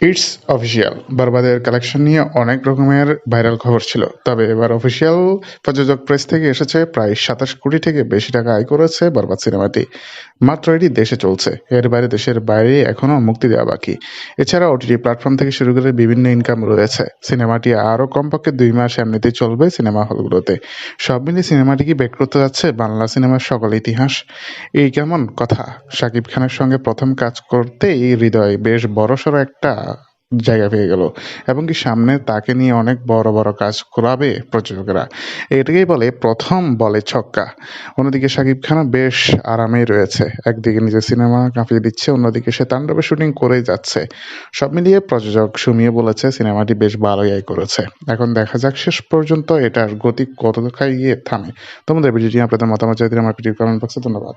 It's official বরবাদের collection নিয়ে অনেক রকমের ভাইরাল খবর ছিল। তবে এবার অফিসিয়াল প্রযোজক প্রেস থেকে এসেছে প্রায় সাতাশ কোটি থেকে বেশি টাকা আয় করেছে বরবাদ সিনেমাটি। মাত্র এটি দেশে চলছে। এর বাইরে দেশের বাইরে এখনও মুক্তি দেওয়া বাকি। এছাড়া ওটিটি প্ল্যাটফর্ম থেকে শুরু করে বিভিন্ন ইনকাম রয়েছে। সিনেমাটি আরও কমপক্ষে দুই মাস এমনিতেই চলবে সিনেমা হলগুলোতে। সব মিলিয়ে সিনেমাটি কি ব্যাক করতে যাচ্ছে বাংলা সিনেমার সকল ইতিহাস? এই কেমন কথা? শাকিব খানের সঙ্গে প্রথম কাজ করতেই হৃদয় বেশ বড়সড় একটা জায়গা পেয়ে গেল। এবং কি সামনে তাকে নিয়ে অনেক বড় বড় কাজ করাবে প্রযোজকরা। এটাকেই বলে প্রথম বলে ছক্কা। অন্যদিকে শাকিব খানও বেশ আরামেই রয়েছে। একদিকে নিজের সিনেমা কাঁপিয়ে দিচ্ছে, অন্যদিকে সে তাণ্ডবে শুটিং করেই যাচ্ছে। সব মিলিয়ে প্রযোজক সুমিয়ে বলেছে, সিনেমাটি বেশ ভালোই আয় করেছে। এখন দেখা যাক শেষ পর্যন্ত এটার গতি কত গিয়ে থামে। তোমাদের ভিডিওটি আপনাদের মতামত চাইতে আমার ভিডিও কমেন্ট বক্সে ধন্যবাদ।